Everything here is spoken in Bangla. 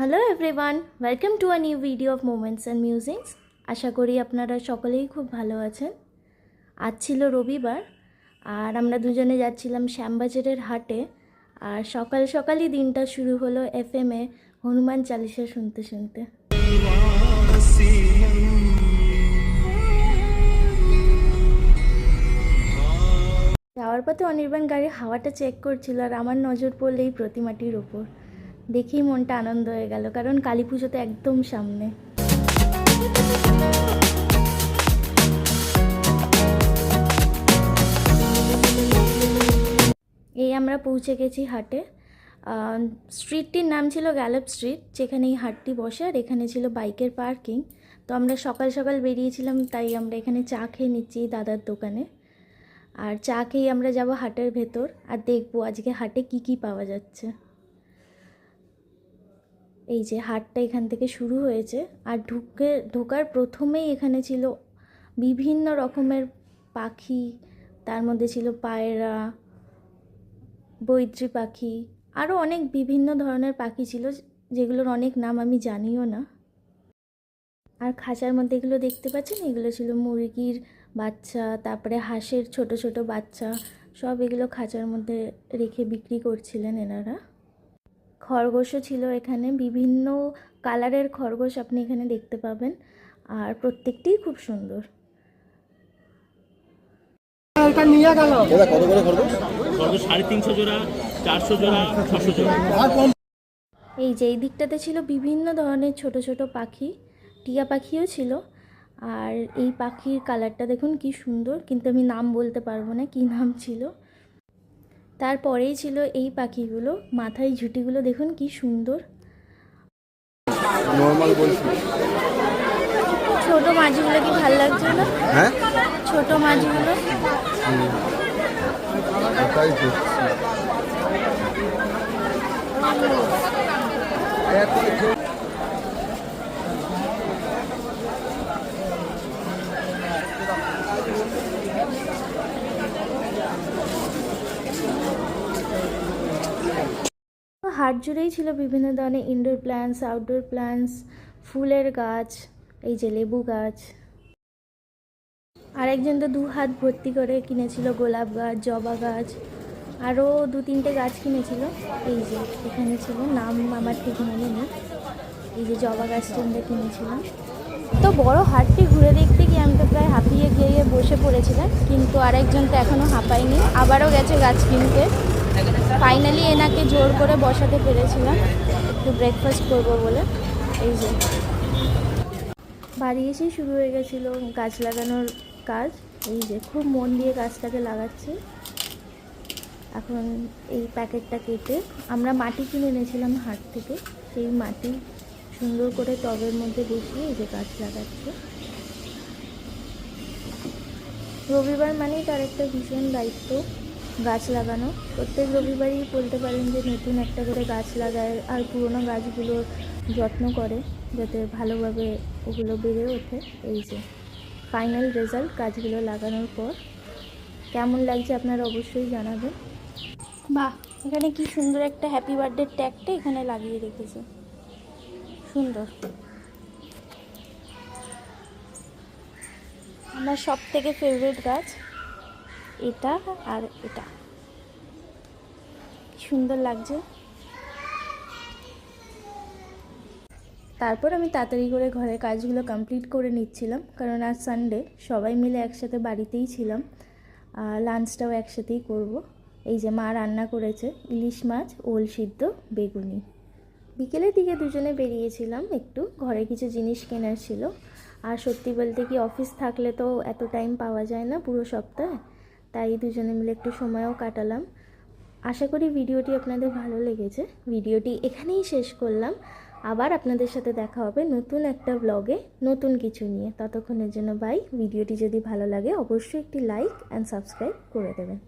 Hello everyone welcome to a new video of moments and musings আশা করি আপনারা সকলেই খুব ভালো আছেন। আজ ছিল রবিবার, আর আমরা দুজনে যাচ্ছিলাম শ্যামবাজারের হাটে, আর সকাল সকালই দিনটা শুরু হলো এফ এম এ হনুমান চালিসা শুনতে শুনতে। যাওয়ার পথে অনির্বাণ গাড়ির হাওয়াটা চেক করছিল, আর আমার নজর পড়ল এই প্রতিমাটির ওপর দেখেই মনটা আনন্দ হয়ে গেল, কারণ কালী পুজো তো একদম সামনে। এই আমরা পৌঁছে গেছি হাটে। স্ট্রিটটির নাম ছিল গ্যালপ স্ট্রিট যেখানে এই হাটটি বসে, আর এখানে ছিল বাইকের পার্কিং। তো আমরা সকাল সকাল বেরিয়েছিলাম, তাই আমরা এখানে চা খেয়ে নিচ্ছি দাদার দোকানে। আর চা খেয়ে আমরা যাব হাটের ভেতর, আর দেখব আজকে হাটে কি কি পাওয়া যাচ্ছে। এই যে হাটটা এখান থেকে শুরু হয়েছে আর ঢুকে, ঢোকার প্রথমেই এখানে ছিল বিভিন্ন রকমের পাখি, তার মধ্যে ছিল পায়রা বৈদ্রি পাখি আরও অনেক বিভিন্ন ধরনের পাখি ছিল যেগুলোর অনেক নাম আমি জানিও না। আর খাঁচার মধ্যে এগুলো দেখতে পাচ্ছেন? এগুলো ছিল মুরগির বাচ্চা, তারপরে হাঁসের ছোট ছোট বাচ্চা, সব এগুলো খাঁচার মধ্যে রেখে বিক্রি করছিলেন এনারা। খরগোশও ছিল এখানে। বিভিন্ন কালারের খরগোশ আপনি এখানে দেখতে পাবেন। আর প্রত্যেকটিই খুব সুন্দর। এই যে এই দিকটাতে ছিল বিভিন্ন ধরনের ছোট ছোট পাখি টিয়া পাখিও ছিল। আর এই পাখির কালারটা দেখুন কি সুন্দর। কিন্তু আমি নাম বলতে পারব না কি নাম ছিল। তারপরেই ছিল এই পাখিগুলো মাথায় ঝুঁটিগুলো দেখুন কি সুন্দর। নর্মাল বলছি। ছোট মাছগুলো কি ভালো লাগছে না? হ্যাঁ? ছোট মাছগুলো। হাট জুড়েই ছিল বিভিন্ন ধরনের ইনডোর প্ল্যান্টস আউটডোর প্ল্যান্টস ফুলের গাছ, এই যে লেবু গাছ। আরেকজন তো দু হাত ভর্তি করে কিনেছিল গোলাপ গাছ, জবা গাছ, আরও দু তিনটে গাছ কিনেছিল। এই যে এখানে ছিল, নাম আমার ঠিক মনে নেই। এই যে জবা গাছটা আমরা কিনেছিলাম। তো বড় হাটটি ঘুরে দেখতে গিয়ে আমি তো প্রায় হাঁপিয়ে গিয়ে বসে পড়েছিলাম, কিন্তু আরেকজন তো এখনও হাঁপায়নি। আবারও গেছে গাছ কিনতে। ফাইনালি এনাকে জোর করে বসাতে পেরেছিলাম। একটু ব্রেকফাস্ট করব বলে। এই যে। বাড়ি এসেই শুরু হয়ে গেছিল গাছ লাগানোর কাজ। এই যে, খুব মন দিয়ে গাছটাকে লাগাচ্ছে। এখন এই প্যাকেটটা কেটে আমরা মাটি কিনে এনেছিলাম হাট থেকে। সেই মাটি সুন্দর করে টবের মধ্যে বসিয়ে এই যে গাছ লাগাচ্ছে। রবিবার মানেই তার একটা ভীষণ দায়িত্ব। গাছ লাগানো। প্রত্যেক রবিবারই বলতে পারেন যে নতুন একটা করে গাছ লাগায় আর পুরোনো গাছগুলোর যত্ন করে যাতে ভালোভাবে ওগুলো বেড়ে ওঠে। এই যে ফাইনাল রেজাল্ট গাছগুলো লাগানোর পর। কেমন লাগছে আপনারা অবশ্যই জানাবেন। বাহ, এখানে কি সুন্দর একটা হ্যাপি বার্থডে ট্যাগটা এখানে লাগিয়ে রেখেছে। সুন্দর। আমার সব থেকে ফেভারিট গাছ এটা আর এটা। সুন্দর লাগছে। তারপর আমি তাড়াতাড়ি করে ঘরের কাজগুলো কমপ্লিট করে নিচ্ছিলাম, কারণ আজ সানডে সবাই মিলে একসাথে বাড়িতেই ছিলাম। লাঞ্চটাও একসাথেই করব। এই যে মা রান্না করেছে, ইলিশ মাছ, ওল সিদ্ধ, বেগুনি। বিকেলের দিকে দুজনে বেরিয়েছিলাম, একটু ঘরে কিছু জিনিস কেনার ছিল। আর সত্যি বলতে কি অফিস থাকলে তো এত টাইম পাওয়া যায় না পুরো সপ্তাহে। তাই দুজনে মিলে একটু সময়ও কাটালাম। আশা করি ভিডিওটি আপনাদের ভালো লেগেছে। ভিডিওটি এখানেই শেষ করলাম। আবার আপনাদের সাথে দেখা হবে নতুন একটা ব্লগে নতুন কিছু নিয়ে। ততক্ষণের জন্য বাই ভিডিওটি যদি ভালো লাগে, অবশ্যই একটি লাইক অ্যান্ড সাবস্ক্রাইব করে দেবেন।